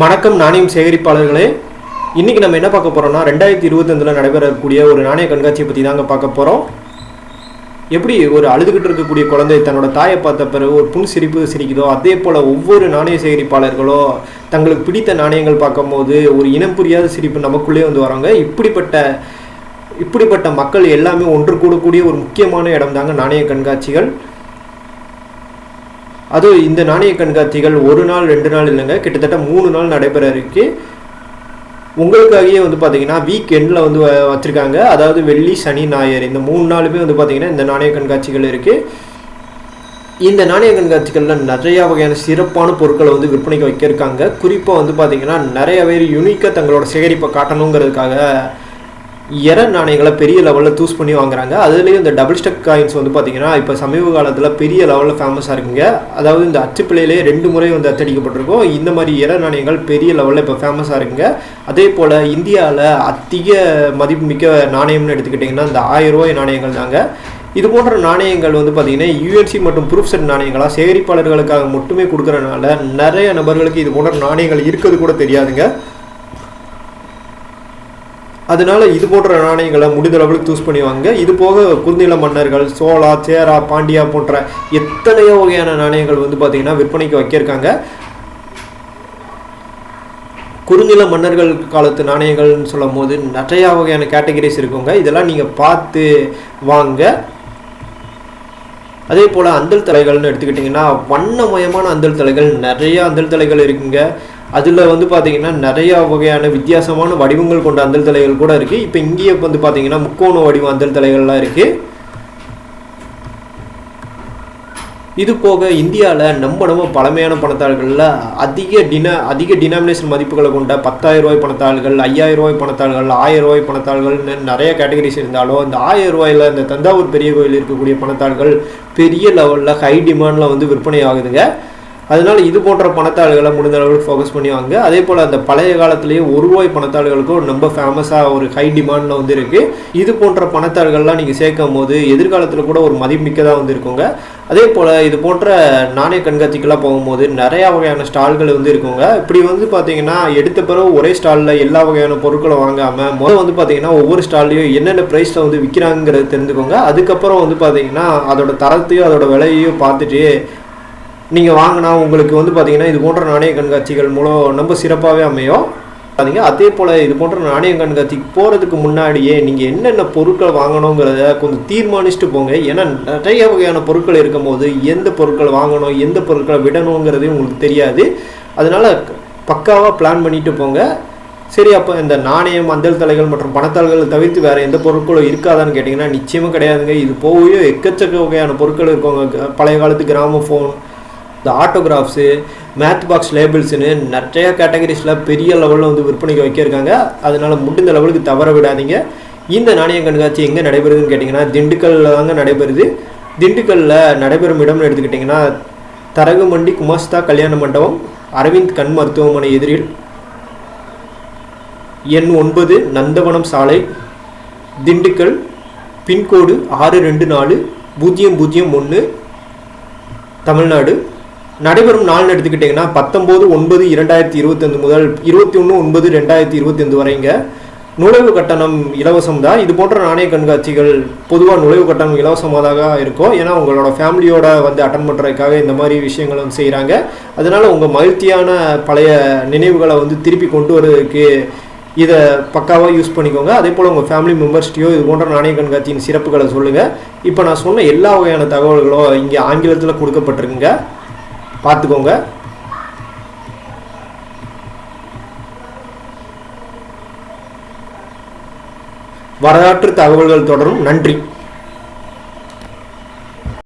வணக்கம் நாணயம் சேகரிப்பாளர்களே. இன்றைக்கி நம்ம என்ன பார்க்க போகிறோம்னா ரெண்டாயிரத்தி இருபத்தஞ்சில் நடைபெறக்கூடிய ஒரு நாணய கண்காட்சியை பற்றி தாங்க பார்க்க போகிறோம் எப்படி ஒரு அழுதுகிட்டு இருக்கக்கூடிய குழந்தை தன்னோட தாயை பார்த்த பிறகு ஒரு புன் சிரிப்பு சிரிக்குதோ அதே போல் ஒவ்வொரு நாணய சேகரிப்பாளர்களோ தங்களுக்கு பிடித்த நாணயங்கள் பார்க்கும்போது ஒரு இனம் புரியாத சிரிப்பு நமக்குள்ளே வந்து வராங்க. இப்படிப்பட்ட இப்படிப்பட்ட மக்கள் எல்லாமே ஒன்று கூடக்கூடிய ஒரு முக்கியமான இடம் தாங்க நாணய கண்காட்சிகள். அதுவும் இந்த நாணய கண்காட்சிகள் ஒரு நாள் ரெண்டு நாள் இல்லைங்க. கிட்டத்தட்ட மூணு நாள் நடைபெற இருக்கு. உங்களுக்காகவே வந்து பார்த்தீங்கன்னா வீக் எண்டில் வந்து வ- அதாவது வெள்ளி சனி ஞாயிறு. இந்த மூணு நாளுமே வந்து பார்த்தீங்கன்னா இந்த நாணய கண்காட்சிகள் இருக்குது இந்த நாணய கண்காட்சிகளில் நிறையா வகையான சிறப்பான பொருட்களை வந்து விற்பனைக்கு வைக்கிருக்காங்க குறிப்பாக வந்து பார்த்தீங்கன்னா நிறைய பேர் யூனிக்காக தங்களோட சேகரிப்பை காட்டணுங்கிறதுக்காக எர நாணயங்களை பெரிய லெவலில் சூஸ் பண்ணி வாங்குறாங்க. அதுலேயும் இந்த டபுள் ஸ்டக் காயின்ஸ் வந்து பார்த்தீங்கன்னா இப்போ சமீப காலத்தில் பெரிய லெவலில் ஃபேமஸாக இருக்குங்க. அதாவது இந்த அச்சுப்பிள்ளையிலே ரெண்டு முறை வந்து அச்சடிக்கப்பட்டிருக்கும். இந்த மாதிரி எர நாணயங்கள் பெரிய லெவலில் இப்போ ஃபேமஸாக இருக்குங்க. அதே போல் இந்தியாவில் அதிக மதிப்புமிக்க நாணயம்னு எடுத்துக்கிட்டிங்கன்னா இந்த ஆயிரம் ரூபாய் நாணயங்கள் தாங்க. இது போன்ற நாணயங்கள் வந்து பார்த்தீங்கன்னா யூஎன்சி மற்றும் ப்ரூஃப் செட் நாணயங்களாக சேகரிப்பாளர்களுக்காக மட்டுமே கொடுக்குறனால நிறைய நபர்களுக்கு இது போன்ற நாணயங்கள் இருக்கிறது கூட தெரியாதுங்க. அதனால இது போன்ற நாணயங்களை முடிந்த அளவுக்கு சூஸ் பண்ணி வாங்க இது போக குறுநில மன்னர்கள் சோழா சேரா பாண்டியா போன்ற எத்தனையோ வகையான நாணயங்கள் வந்து பார்த்தீங்கன்னா விற்பனைக்கு வைக்கிருக்காங்க குறுநில மன்னர்கள் காலத்து நாணயங்கள்னு சொல்லும் போது நிறையா வகையான கேட்டகரிஸ் இருக்குங்க. இதெல்லாம் நீங்கள் பார்த்து வாங்க. அதே போல் அந்தல் தலைகள்னு எடுத்துக்கிட்டிங்கன்னா வண்ணமயமான அந்தல் தலைகள் நிறைய அந்தல் தலைகள் இருக்குங்க. அதில் வந்து பார்த்தீங்கன்னா நிறையா வகையான வித்தியாசமான வடிவங்கள் கொண்ட அந்தல் தலைகள் கூட இருக்குது இப்போ இங்கேயே வந்து பார்த்தீங்கன்னா முக்கோண வடிவம் அந்தல் தலைகள்லாம் இருக்குது இது போக இந்தியாவில் நம்ம நம்ம பழமையான பணத்தாள்களில் அதிக டின அதிக டினாமினேஷன் மதிப்புகளை கொண்ட பத்தாயிரம் ரூபாய் பணத்தாள்கள் ஐயாயிரம் ரூபாய் பணத்தாள்கள் ஆயிரம் ரூபாய் பணத்தாள்கள்னு நிறைய கேட்டகரிஸ் இருந்தாலும் இந்த ஆயிரம் ரூபாயில் இந்த தஞ்சாவூர் பெரிய கோயில் இருக்கக்கூடிய பணத்தாள்கள் பெரிய லெவலில் ஹை டிமாண்டில் வந்து விற்பனை ஆகுதுங்க. அதனால இது போன்ற பணத்தாள்களை முடிந்த அளவுக்கு ஃபோக்கஸ் பண்ணி வாங்க அதே போல் அந்த பழைய காலத்திலேயே ஒரு ரூபாய் பணத்தாள்களுக்கும் ரொம்ப ஃபேமஸாக ஒரு ஹை டிமாண்டில் வந்து இருக்குது இது போன்ற பணத்தாள்கள்லாம் நீங்கள் சேர்க்கும் போது எதிர்காலத்தில் கூட ஒரு மதிப்புமிக்கதாக வந்து இருக்குங்க அதே போல் இது போன்ற நாணய கண்காட்சிக்கெல்லாம் போகும்போது நிறையா வகையான ஸ்டால்கள் வந்து இருக்குங்க. இப்படி வந்து பார்த்தீங்கன்னா எடுத்த பிறகு ஒரே ஸ்டாலில் எல்லா வகையான பொருட்களை வாங்காமல் முதல் வந்து பார்த்தீங்கன்னா ஒவ்வொரு ஸ்டால்லையும் என்னென்ன ப்ரைஸில் வந்து விற்கிறாங்கிறது தெரிஞ்சுக்கோங்க. அதுக்கப்புறம் வந்து பார்த்தீங்கன்னா அதோட தரத்தையும் அதோட விலையையும் பார்த்துட்டு நீங்கள் வாங்கினா உங்களுக்கு வந்து பார்த்தீங்கன்னா இது போன்ற நாணய கண்காட்சிகள் மூலம் ரொம்ப சிறப்பாகவே அமையும். பார்த்தீங்க அதே போல் இது போன்ற நாணய கண்காட்சிக்கு போகிறதுக்கு முன்னாடியே நீங்கள் என்னென்ன பொருட்கள் வாங்கணுங்கிறத கொஞ்சம் தீர்மானிச்சுட்டு போங்க. ஏன்னா நிறைய வகையான பொருட்கள் இருக்கும்போது எந்த பொருட்கள் வாங்கணும் எந்த பொருட்களை விடணுங்கிறதே உங்களுக்கு தெரியாது. அதனால் பக்காவாக பிளான் பண்ணிட்டு போங்க. சரி அப்போ இந்த நாணயம் மஞ்சள் தலைகள் மற்றும் பணத்தாள்கள் தவிர்த்து வேறு எந்த பொருட்களும் இருக்காதான்னு கேட்டிங்கன்னா நிச்சயமாக கிடையாதுங்க. இது போகவே எக்கச்சக்க வகையான பொருட்கள் இருக்குங்க பழைய காலத்து கிராம ஃபோன் இந்த ஆட்டோகிராஃப்ஸு மேத் பாக்ஸ் லேபிள்ஸ்னு நிறைய கேட்டகரிஸில் பெரிய லெவலில் வந்து விற்பனைக்கு வைக்கிருக்காங்க. அதனால் முடிந்த லெவலுக்கு தவற விடாதீங்க. இந்த நாணய கண்காட்சி எங்கே நடைபெறுதுன்னு கேட்டிங்கன்னா திண்டுக்கல்ல தாங்க நடைபெறுது. திண்டுக்கல்லில் நடைபெறும் இடம்னு எடுத்துக்கிட்டிங்கன்னா தரகுமண்டி குமாஸ்தா கல்யாண மண்டபம் அரவிந்த் கண் மருத்துவமனை எதிரில். எண் ஒன்பது நந்தவனம் சாலை திண்டுக்கல் பின்கோடு ஆறு ரெண்டு நாலு பூஜ்ஜியம் பூஜ்ஜியம் ஒன்று தமிழ்நாடு. நடைபெறும் நாள்னு எடுத்துக்கிட்டிங்கன்னா பத்தொம்போது ஒன்பது இரண்டாயிரத்தி இருபத்தஞ்சு முதல் இருபத்தி ஒன்று ஒன்பது ரெண்டாயிரத்தி இருபத்தஞ்சு வரைங்க நுழைவு கட்டணம் இலவசம் தான். இது போன்ற நாணய கண்காட்சிகள் பொதுவாக நுழைவு கட்டணம் இலவசமாக இருக்கும். ஏன்னா உங்களோட ஃபேமிலியோட வந்து அட்டன் பண்ணுறதுக்காக இந்த மாதிரி விஷயங்களும் செய்கிறாங்க அதனால உங்கள் மகிழ்ச்சியான பழைய நினைவுகளை வந்து திருப்பி கொண்டு வரதுக்கு இதை பக்காவாக யூஸ் பண்ணிக்கோங்க. அதே போல் உங்கள் ஃபேமிலி மெம்பர்ஸ்டையோ இது போன்ற நாணய கண்காட்சியின் சிறப்புகளை சொல்லுங்கள் இப்போ நான் சொன்ன எல்லா வகையான தகவல்களும் இங்கே ஆங்கிலத்தில் கொடுக்கப்பட்டிருக்குங்க. பார்த்துக்கோங்க. வரலாற்று தகவல்கள் தொடரும். நன்றி.